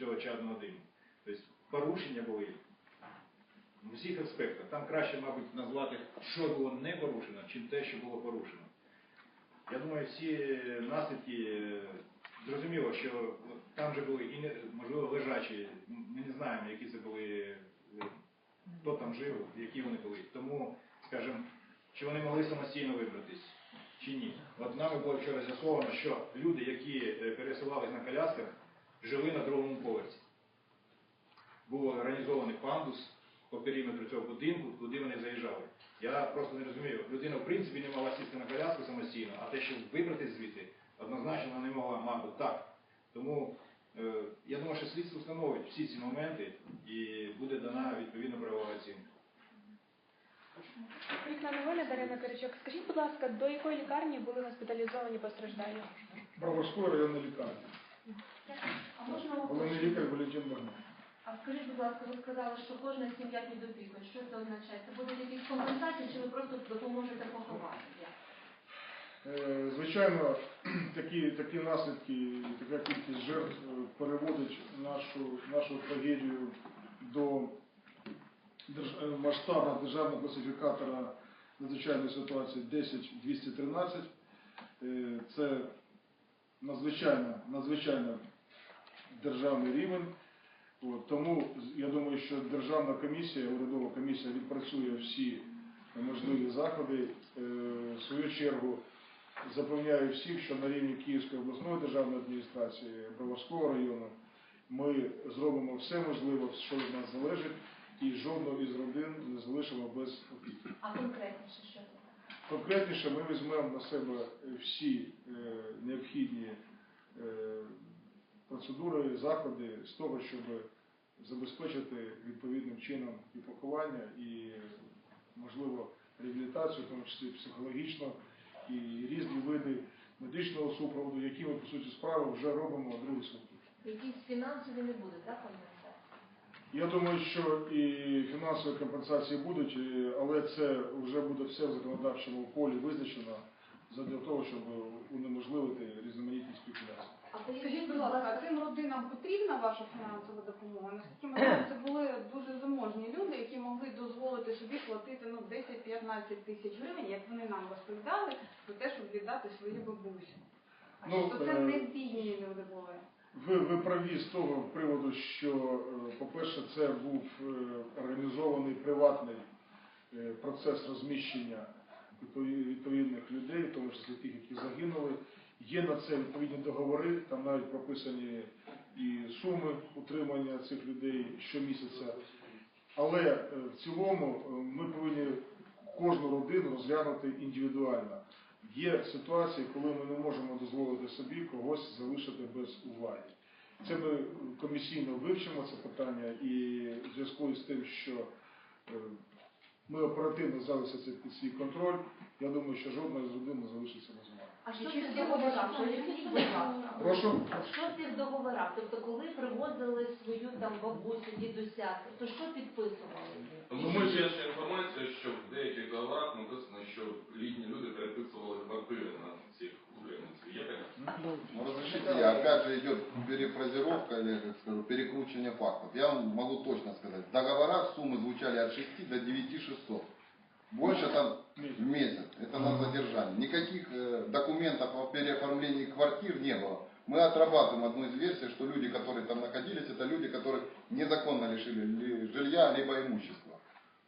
цього чадного диму. Тобто порушення були в усіх аспектах. Там краще, мабуть, назвати, що було не порушено, чим те, що було порушено. Я думаю, всі наслідки е, зрозуміло, що там же були і можливо лежачі. Ми не знаємо, які це були, е, хто там жив, які вони були. Тому, скажімо, чи вони могли самостійно вибратись, чи ні. От нами було вчора з'ясовано, що люди, які е, пересувались на колясках, жили на другому поверсі. Був організований пандус по периметру цього будинку, куди вони заїжджали. Я просто не розумію, людина в принципі не могла сісти на коляску самостійно, а те, щоб вибратись звідти, однозначно вона не могла, мабуть, так. Тому е, я думаю, що слідство встановить всі ці моменти і буде дана відповідна правова оцінка. Вікна новини Дарина Киричок. Скажіть, будь ласка, до якої лікарні були госпіталізовані постраждалі? Броварської районної лікарні. А можна Головний лікар Валентин Багнов. А скажіть, будь ласка, ви сказали, що кожна сім'я під опікою. Що це означає? Це будуть якісь компенсації, чи ви просто допоможете поховати? Як? Е, Звичайно, такі, такі наслідки і така кількість жертв е, переводить нашу, нашу трагедію до держ- е, масштабу державного класифікатора надзвичайної ситуації 10213. Е, Це надзвичайно, надзвичайно державний рівень. От, тому я думаю, що державна комісія, урядова комісія відпрацює всі можливі заходи. Е, В свою чергу запевняю всіх, що на рівні Київської обласної державної адміністрації, Броварського району ми зробимо все можливе, що від нас залежить, і жодного із родин не залишимо без опіки. А конкретніше що? Конкретніше ми візьмемо на себе всі е, необхідні е, процедури, заходи з того, щоб забезпечити відповідним чином і поховання, і, можливо, реабілітацію, в тому числі психологічно, і різні види медичного супроводу, які ми, по суті справи, вже робимо другий сутки. Якісь фінансові не буде, так, компенсації? Я думаю, що і фінансові компенсації будуть, але це вже буде все в законодавчому полі визначено задля того, щоб унеможливити різноманітні спекуляції. А Скажіть, будь ласка, цим родинам потрібна ваша фінансова допомога? Наскільки ми знаємо, це були дуже заможні люди, які могли дозволити собі платити ну 10-15 тисяч гривень, як вони нам розповідали, за те, щоб віддати свою бабусю. А Ну, що це е, не бідні люди були. Ви, ви праві з того приводу, що, е, по-перше, це був е, організований приватний процес розміщення відповідних людей, в тому числі тих, які загинули. Є на це відповідні договори, там навіть прописані і суми утримання цих людей щомісяця. Але е, в цілому е, ми повинні кожну родину розглянути індивідуально. Є ситуації, коли ми не можемо дозволити собі когось залишити без уваги. Це ми комісійно вивчимо це питання і в зв'язку з тим, що е, ми оперативно взяли це під свій контроль, я думаю, що жодна з родин не залишиться без уваги. А що Які в договорах? Поясніть, будь ласка. Прошу. Що в договорах? Тобто, коли привозили свою там бабусю, дідуся, то що підписували? Ну, ми- ще інформація, що в деяких договорах написано, що літні люди переписували квартири на цих українців. Є таке? Ну, разрешите, я, опять же идет перефразировка или, как скажу, перекручивание фактов. Я вам могу точно сказать. В договорах суммы звучали от 6 до 9 600. Больше там в месяц. Это на задержание. Никаких э, документов о переоформлении квартир не было. Мы отрабатываем одну из версий, что люди, которые там находились, это люди, которых незаконно лишили ли- жилья, либо имущества.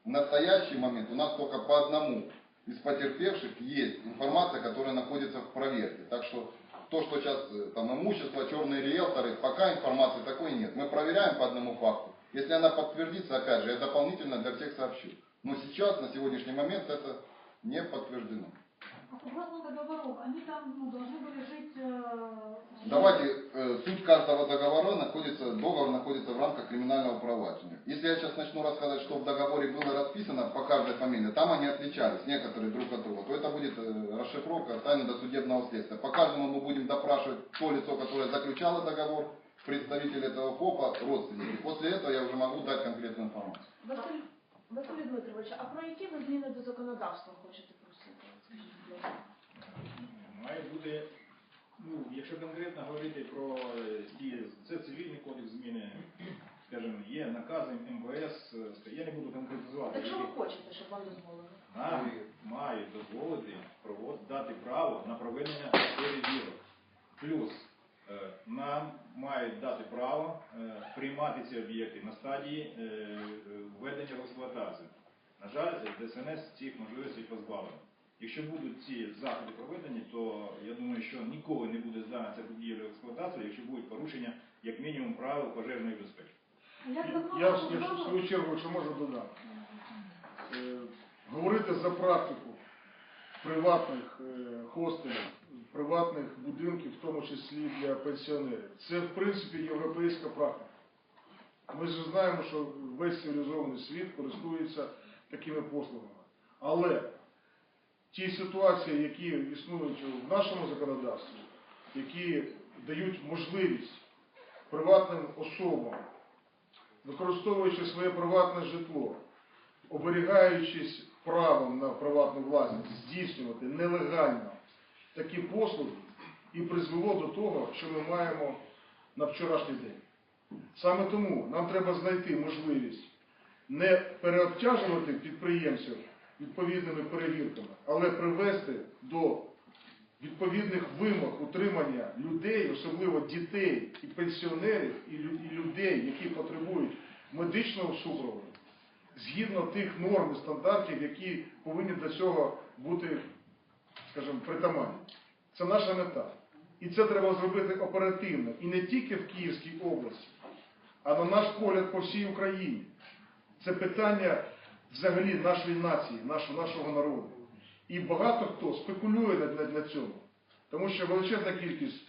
В настоящий момент у нас только по одному из потерпевших есть информация, которая находится в проверке. Так что то, что сейчас э, там имущество, черные риэлторы, пока информации такой нет. Мы проверяем по одному факту. Если она подтвердится, опять же, я дополнительно для всех сообщу. Но сейчас, на сегодняшний момент, это не подтверждено. А по договоров, они там ну, должны были жить... э, Давайте, э, суть каждого договора находится, договор находится в рамках криминального проваджения. Если я сейчас начну рассказывать, что в договоре было расписано по каждой фамилии, там они отличались, некоторые друг от друга, то это будет э, расшифровка тайны до судебного следствия. По каждому мы будем допрашивать то лицо, которое заключало договор, представитель этого ФОПа, родственники. После этого я уже могу дать конкретную информацию. Василь Дмитрович, а про які ви зміни до законодавства хочете просити? Має бути, ну, якщо конкретно говорити про е, ті, це цивільний кодекс зміни, скажімо, є накази МВС, е, я не буду конкретизувати. якщо ви хочете, щоб вам дозволили? Нам мають дозволити дати право на проведення перевірок. Плюс нам мають дати право е, приймати ці об'єкти на стадії е, е, введення в експлуатацію. На жаль, ДСНС цих можливостей позбавлено. Якщо будуть ці заходи проведені, то я думаю, що ніколи не буде здана ця будівля в експлуатацію, якщо будуть порушення як мінімум правил пожежної безпеки. Я в свою чергу, якщо можна додам. Е, Говорити за практику приватних е, хостелів, приватних будинків, в тому числі для пенсіонерів. Це в принципі європейська практика. Ми ж знаємо, що весь цивілізований світ користується такими послугами. Але ті ситуації, які існують в нашому законодавстві, які дають можливість приватним особам використовуючи своє приватне житло, оберігаючись правом на приватну власність, здійснювати нелегально такі послуги і призвело до того, що ми маємо на вчорашній день. Саме тому нам треба знайти можливість не переобтяжувати підприємців відповідними перевірками, але привести до відповідних вимог утримання людей, особливо дітей і пенсіонерів, і людей, які потребують медичного супроводу, згідно тих норм і стандартів, які повинні до цього бути, скажімо, притаманні. Це наша мета. І це треба зробити оперативно. І не тільки в Київській області, а на наш погляд по всій Україні. Це питання взагалі нашої нації, нашого, нашого народу. І багато хто спекулює на, на цьому. Тому що величезна кількість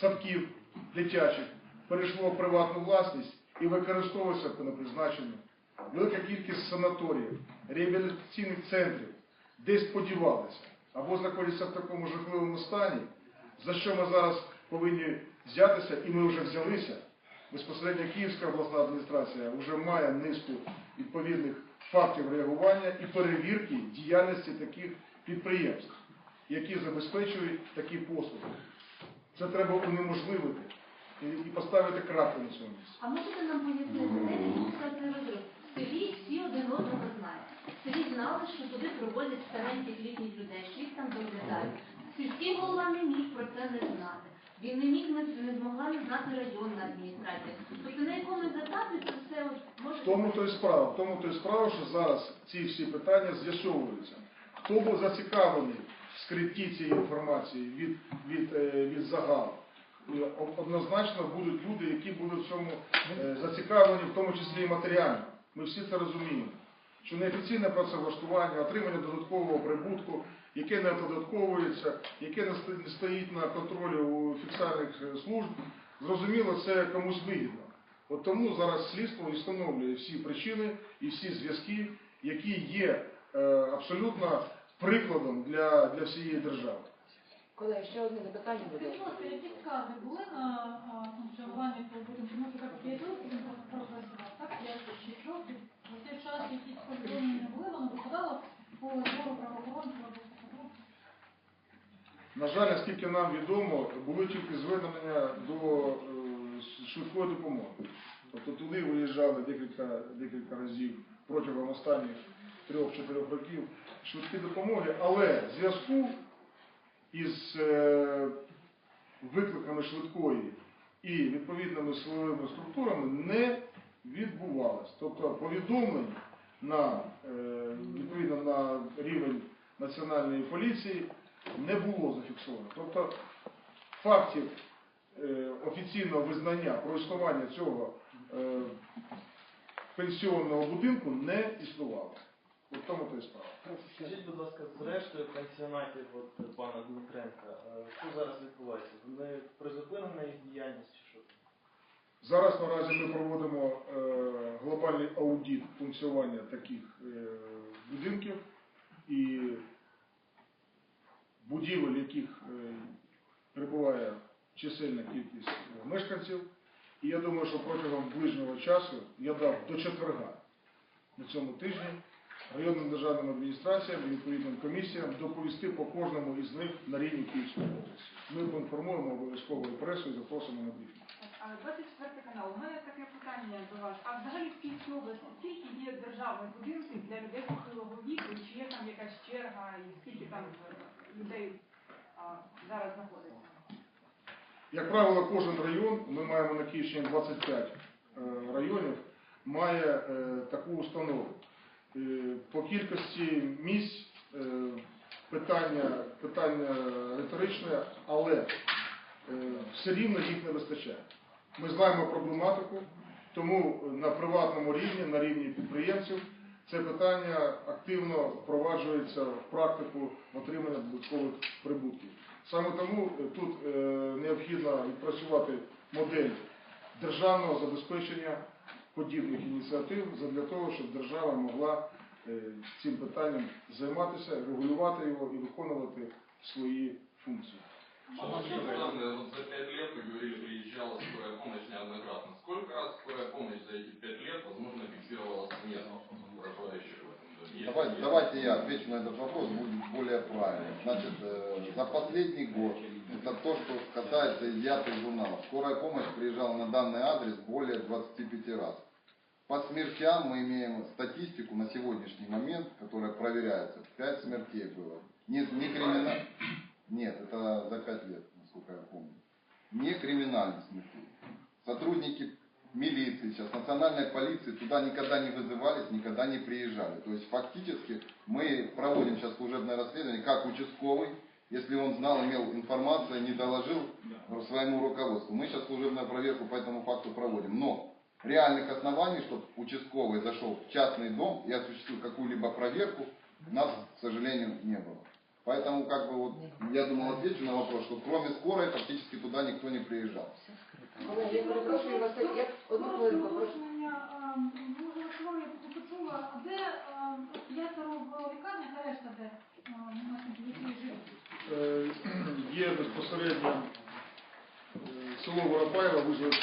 садків дитячих перейшло в приватну власність і використовується по непризначенню. Велика кількість санаторіїв, реабілітаційних центрів десь подівалися або знаходяться в такому жахливому стані, за що ми зараз повинні взятися, і ми вже взялися. Безпосередньо Київська обласна адміністрація вже має низку відповідних фактів реагування і перевірки діяльності таких підприємств, які забезпечують такі послуги. Це треба унеможливити і, поставити крапку на цьому місці. А можете нам пояснити, де відбувся розрив? В селі всі один одного знають. В селі знали, що туди проводять стареньких літніх людей, що їх там доглядають. Сільський голова не міг про це не знати. Він не міг не, змогла не знати районна адміністрація. Тобто на якомусь етапі це все може В тому то і справа, тому то і справа, що зараз ці всі питання з'ясовуються. Хто був зацікавлений в скритті цієї інформації від, від, е, від загалу? Однозначно будуть люди, які будуть в цьому е, зацікавлені, в тому числі і матеріально. Ми всі це розуміємо. Що неофіційне працевлаштування, отримання додаткового прибутку, яке не оподатковується, яке не стоїть на контролі у фіксальних е, служб, зрозуміло, це комусь вигідно. От тому зараз слідство і встановлює всі причини і всі зв'язки, які є е, абсолютно прикладом для, для всієї держави. Колеги, ще одне запитання буде. Скажіть, будь ласка, які скарги були на функціонування цього будинку? Тому що так п'ять років він пропрацював, так? П'ять чи шість років. За цей час якісь повідомлення були, воно випадало по збору правоохоронців? На жаль, наскільки нам відомо, були тільки звернення до е, швидкої допомоги. Тобто туди виїжджали декілька, декілька разів протягом останніх трьох-чотирьох років швидкі допомоги, але в зв'язку із е, викликами швидкої і відповідними силовими структурами не відбувалось. Тобто повідомлень на, е, відповідно на рівень національної поліції не було зафіксовано. Тобто фактів е, офіційного визнання про існування цього е, пенсіонного будинку не існувало. У тому то і справа. Скажіть, будь ласка, зрештою пенсіонатів от пана Дмитренка, що зараз відбувається? Вони призупинена їх діяльність чи що? Зараз наразі ми проводимо е, глобальний аудит функціонування таких е, будинків і будівель, яких е, перебуває чисельна кількість е, мешканців. І я думаю, що протягом ближнього часу я дав до четверга на цьому тижні районним державним адміністраціям і відповідним комісіям доповісти по кожному із них на рівні Київської області. Ми поінформуємо обов'язково і пресу і запросимо на брифінг. А 24 канал. У мене таке питання. до вас. А взагалі в Київській області скільки є державних будинків для людей похилого віку, чи є там якась черга, і скільки там е, людей а, зараз знаходиться? Як правило, кожен район, ми маємо на Київщині 25 е, районів, має е, таку установу. Е, По кількості місць е, питання, питання риторичне, але е, все рівно їх не вистачає. Ми знаємо проблематику, тому на приватному рівні, на рівні підприємців, це питання активно впроваджується в практику отримання додаткових прибутків. Саме тому тут необхідно відпрацювати модель державного забезпечення подібних ініціатив для того, щоб держава могла е, цим питанням займатися, регулювати його і виконувати свої функції. Шановні депутаты, вот за пять лет, вы говорили, приезжала скорая помощь неоднократно. Сколько раз скорая помощь за эти пять лет, возможно, фиксировала смерть проживающих в этом доме? Есть Давайте, такие? давайте я отвечу на этот вопрос, будет более правильно. Значит, э, за последний год, это то, что касается изъятых журналов, скорая помощь приезжала на данный адрес более 25 раз. По смертям мы имеем статистику на сегодняшний момент, которая проверяется. 5 смертей было. Не, не криминал... Нет, это за 5 лет, насколько я помню. Не криминальных смертей. Сотрудники милиции, сейчас национальной полиции туда никогда не вызывались, никогда не приезжали. То есть фактически мы проводим сейчас служебное расследование, как участковый, если он знал, имел информацию, не доложил своему руководству. Мы сейчас служебную проверку по этому факту проводим. Но реальных оснований, чтобы участковый зашел в частный дом и осуществил какую-либо проверку, у нас, к сожалению, не было. Поэтому, как бы вот, я думал, отвечу на вопрос, что кроме скорой фактически туда никто не приезжал. Колеги, я перепрошую вас, я одну хвилинку, прошу. Уточнення, а, ну, можливо, я тут почула, а де а, п'ятеро в лікарні, а решта де? А, мешканці, які живуть? Е, Є безпосередньо е, село Воропаєва,